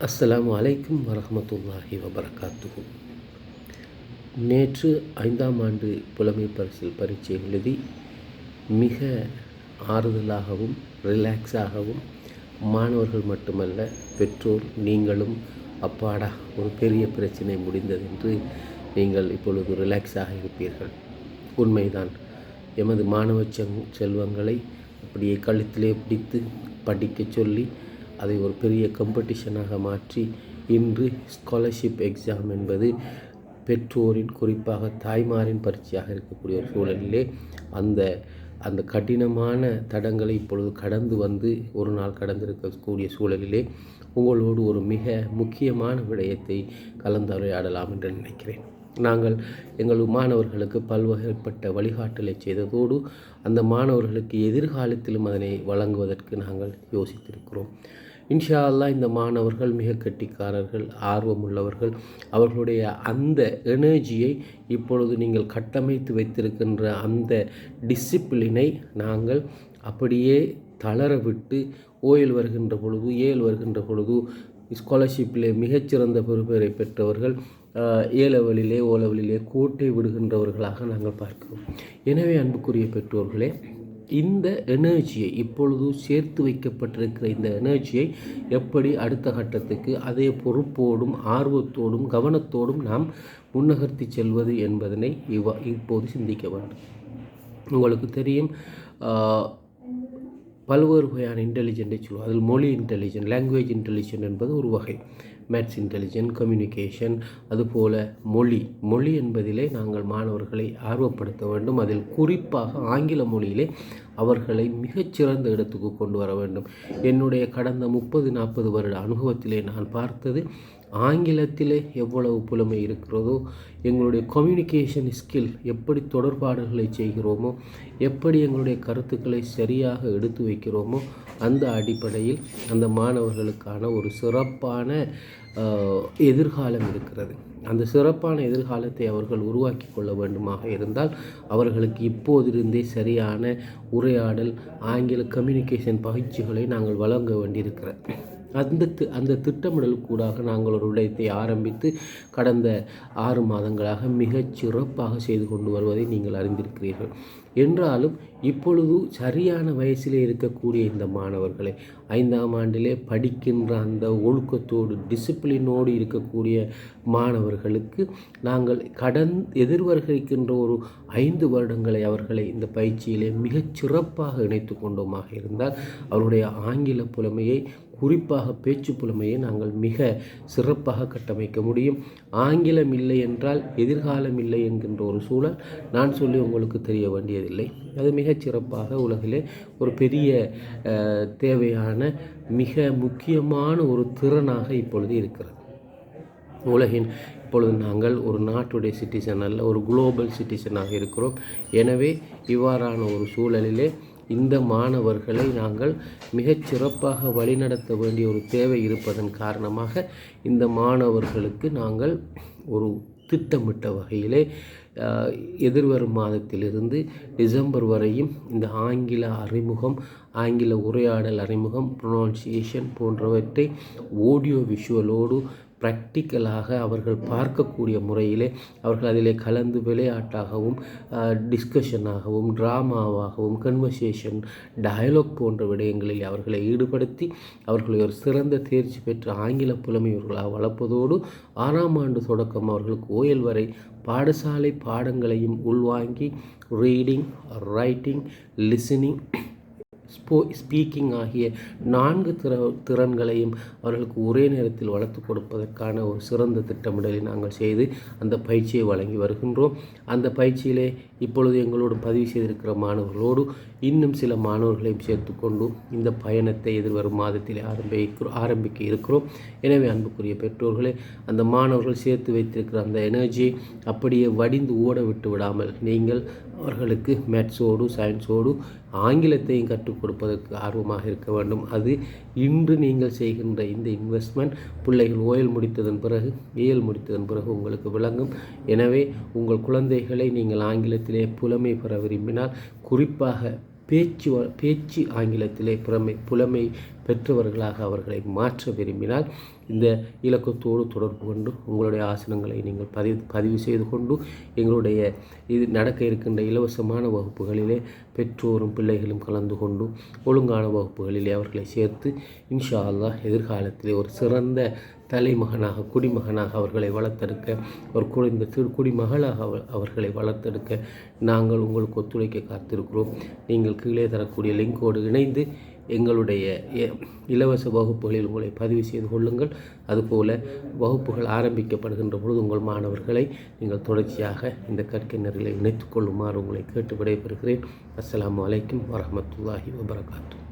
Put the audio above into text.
அஸ்லாம் அலைக்கும் வரமத்துல்லாஹி வபரகாத்துகும் நேற்று ஐந்தாம் ஆண்டு புலமை பரிசில் பரீட்சை எழுதி மிக ஆறுதலாகவும் ரிலாக்ஸாகவும் மாணவர்கள் மட்டுமல்ல பெற்றோர் நீங்களும் அப்பாடா ஒரு பெரிய பிரச்சனை முடிந்தது என்று நீங்கள் இப்பொழுது ரிலாக்ஸாக இருப்பீர்கள் உண்மைதான். எமது மாணவ செல்வங்களை அப்படியே கழுத்திலே பிடித்து படிக்கச் சொல்லி அதை ஒரு பெரிய கம்படிஷனாக மாற்றி இன்று ஸ்காலர்ஷிப் எக்ஸாம் என்பது பெற்றோரின் குறிப்பாக தாய்மாரின் பரீட்சையாக இருக்கக்கூடிய ஒரு சூழலிலே அந்த அந்த கடினமான தடங்களை இப்பொழுது கடந்து வந்து ஒரு நாள் கடந்திருக்கக்கூடிய சூழலிலே உங்களோடு ஒரு மிக முக்கியமான விடயத்தை கலந்துரையாடலாம் என்று நினைக்கிறேன். நாங்கள் எங்கள் மாணவர்களுக்கு பல்வகைப்பட்ட வழிகாட்டலை செய்ததோடு அந்த மாணவர்களுக்கு எதிர்காலத்திலும் அதனை வழங்குவதற்கு நாங்கள் யோசித்திருக்கிறோம். இன்ஷா அல்லாஹ் இந்த மாணவர்கள் மிக கெட்டிக்காரர்கள் ஆர்வமுள்ளவர்கள். அவர்களுடைய அந்த எனர்ஜியை இப்பொழுது நீங்கள் கட்டமைத்து வைத்திருக்கின்ற அந்த டிசிப்ளினை நாங்கள் அப்படியே தளர விட்டு ஓயில் வருகின்ற பொழுது ஏல் வருகின்ற பொழுது ஸ்காலர்ஷிப்பிலே மிகச்சிறந்த பெறுபேரை பெற்றவர்கள் ஏ லெவலிலே கோட்டை விடுகின்றவர்களாக நாங்கள் பார்க்கிறோம். எனவே அன்புக்குரிய பெற்றோர்களே இந்த எனர்ஜியை இப்பொழுது சேர்த்து வைக்கப்பட்டிருக்கிற இந்த எனர்ஜியை எப்படி அடுத்த கட்டத்துக்கு அதே பொறுப்போடும் ஆர்வத்தோடும் கவனத்தோடும் நாம் முன்னகர்த்தி செல்வது என்பதனை இவ்வா இப்போது சிந்திக்க வேண்டும். உங்களுக்கு தெரியும் பல்வேறு வகையான இன்டெலிஜென்ட்டை சொல்லுவோம். அதில் மொழி இன்டெலிஜென்ட் லாங்குவேஜ் இன்டெலிஜென்ட் என்பது ஒரு வகை. மேத்ஸ் இன்டெலிஜென்ட் கம்யூனிகேஷன் அதுபோல் மொழி. மொழி என்பதிலே நாங்கள் மாணவர்களை ஆர்வப்படுத்த வேண்டும். அதில் குறிப்பாக ஆங்கில மொழியிலே அவர்களை மிகச்சிறந்த இடத்துக்கு கொண்டு வர வேண்டும். என்னுடைய கடந்த முப்பது நாற்பது வருட அனுபவத்திலே நான் பார்த்தது ஆங்கிலத்திலே எவ்வளவு புலமை இருக்கிறதோ எங்களுடைய கம்யூனிகேஷன் ஸ்கில் எப்படி தொடர்பாடுகளை செய்கிறோமோ எப்படி எங்களுடைய கருத்துக்களை சரியாக எடுத்து வைக்கிறோமோ அந்த அடிப்படையில் அந்த மாணவர்களுக்கான ஒரு சிறப்பான எதிர்காலம் இருக்கிறது. அந்த சிறப்பான எதிர்காலத்தை அவர்கள் உருவாக்கி கொள்ள வேண்டுமாக இருந்தால் அவர்களுக்கு இப்போதிருந்தே சரியான உரையாடல் ஆங்கில கம்யூனிகேஷன் பயிற்சிகளை நாங்கள் வழங்க வேண்டியிருக்கிறது. அந்த அந்த திட்டமிடல் கூடாக நாங்கள் ஒரு விடயத்தை ஆரம்பித்து கடந்த ஆறு மாதங்களாக மிகச் சிறப்பாக செய்து கொண்டு வருவதை நீங்கள் அறிந்திருக்கிறீர்கள். என்றாலும் இப்பொழுது சரியான வயசிலே இருக்கக்கூடிய இந்த மாணவர்களை ஐந்தாம் ஆண்டிலே படிக்கின்ற அந்த ஒழுக்கத்தோடு டிசிப்ளினோடு இருக்கக்கூடிய மாணவர்களுக்கு நாங்கள் கடன் எதிர்வர்கின்ற ஒரு ஐந்து வருடங்களை அவர்களை இந்த பயிற்சியிலே மிகச் சிறப்பாக இணைத்து கொண்டோமாக இருந்தால் அவருடைய ஆங்கில புலமையை குறிப்பாக பேச்சு புலமையை நாங்கள் மிக சிறப்பாக கட்டமைக்க முடியும். ஆங்கிலம் இல்லை என்றால் எதிர்காலம் இல்லை என்கின்ற ஒரு சூழல் நான் சொல்லி உங்களுக்கு தெரிய வேண்டியதில்லை அது மிகச் சிறப்பாக உலகிலே ஒரு பெரிய தேவையான மிக முக்கியமான ஒரு திறனாக இப்பொழுது இருக்கிறது. உலகின் இப்பொழுது நாங்கள் ஒரு நாட்டுடைய சிட்டிசன் அல்ல ஒரு குளோபல் சிட்டிசனாக இருக்கிறோம். எனவே இவ்வாறான ஒரு சூழலிலே இந்த மாணவர்களை நாங்கள் மிகச் சிறப்பாக வழிநடத்த வேண்டிய ஒரு தேவை இருப்பதன் காரணமாக இந்த மாணவர்களுக்கு நாங்கள் ஒரு திட்டமிட்ட வகையிலே எதிர்வரும் மாதத்திலிருந்து டிசம்பர் வரையும் இந்த ஆங்கில அறிமுகம் ஆங்கில உரையாடல் அறிமுகம் ப்ரொனவுன்சியேஷன் போன்றவற்றை ஆடியோ விஷுவலோடு ப்ராக்டிக்கலாக அவர்கள் பார்க்கக்கூடிய முறையிலே அவர்கள் அதிலே கலந்து விளையாட்டாகவும் டிஸ்கஷனாகவும் ட்ராமாவாகவும் கன்வர்சேஷன் டயலாக் போன்ற விடயங்களில் அவர்களை ஈடுபடுத்தி அவர்களை ஒரு சிறந்த தேர்ச்சி பெற்ற ஆங்கில புலமையவர்களாக வளர்ப்பதோடு ஆறாம் ஆண்டு தொடக்கம் அவர்களுக்கு ஓயல் வரை பாடசாலை பாடங்களையும் உள்வாங்கி ரீடிங் ரைட்டிங் லிசனிங் ஸ்போ ஸ்பீக்கிங் ஆகிய நான்கு திற திறன்களையும் அவர்களுக்கு ஒரே நேரத்தில் வளர்த்து கொடுப்பதற்கான ஒரு சிறந்த திட்டமிடலை நாங்கள் செய்து அந்த பயிற்சியை வழங்கி வருகின்றோம். அந்த பயிற்சியிலே இப்பொழுது எங்களோடு பதிவு செய்திருக்கிற மாணவர்களோடு இன்னும் சில மாணவர்களையும் சேர்த்துக்கொண்டு இந்த பயணத்தை எதிர்வரும் மாதத்தில் ஆரம்பிக்கிறோம் ஆரம்பிக்க இருக்கிறோம். எனவே அன்புக்குரிய பெற்றோர்களே அந்த மாணவர்கள் சேர்த்து வைத்திருக்கிற அந்த எனர்ஜியை அப்படியே வடிந்து ஓட விட்டு விடாமல் நீங்கள் அவர்களுக்கு மேத்ஸோடு சயின்ஸோடு ஆங்கிலத்தையும் கற்றுக் கொடுப்பதற்கு ஆர்வமாக இருக்க வேண்டும். அது இன்று நீங்கள் செய்கின்ற இந்த இன்வெஸ்ட்மெண்ட் பிள்ளைகள் ஓயல் முடித்ததன் பிறகு இயல் முடித்ததன் பிறகு உங்களுக்கு விளங்கும். எனவே உங்கள் குழந்தைகளை நீங்கள் ஆங்கிலத்திலே புலமை பெற விரும்பினால் குறிப்பாக பேச்சு பேச்சு ஆங்கிலத்திலே புலமை புலமை பெற்றவர்களாக அவர்களை மாற்ற விரும்பினால் இந்த இலக்கத்தோடு தொடர்பு கொண்டு உங்களுடைய ஆசனங்களை நீங்கள் பதிவு பதிவு செய்து கொண்டு எங்களுடைய இது நடக்க இருக்கின்ற இலவசமான வகுப்புகளிலே பெற்றோரும் பிள்ளைகளும் கலந்து கொண்டு ஒழுங்கான வகுப்புகளிலே அவர்களை சேர்த்து இன்ஷா அல்லாஹ் எதிர்காலத்திலே ஒரு சிறந்த தலைமகனாக குடிமகனாக அவர்களை வளர்த்தெடுக்க ஒரு குறைந்த சிறு குடிமகளாக அவ- அவர்களை வளர்த்தெடுக்க நாங்கள் உங்களுக்கு ஒத்துழைக்க காத்திருக்கிறோம். நீங்கள் கீழே தரக்கூடிய லிங்கோடு இணைந்து எங்களுடைய இலவச வகுப்புகளில் உங்களை பதிவு செய்து கொள்ளுங்கள். அதுபோல் வகுப்புகள் ஆரம்பிக்கப்படுகின்ற பொழுது உங்கள் மாணவர்களை நீங்கள் தொடர்ச்சியாக இந்த கற்கிணர்களை இணைத்துக் கொள்ளுமாறு உங்களை கேட்டு விடைபெறுகிறேன். அஸ்லாம் வலைக்கம் வரமத்துல்லாஹி வபரகாத்தூ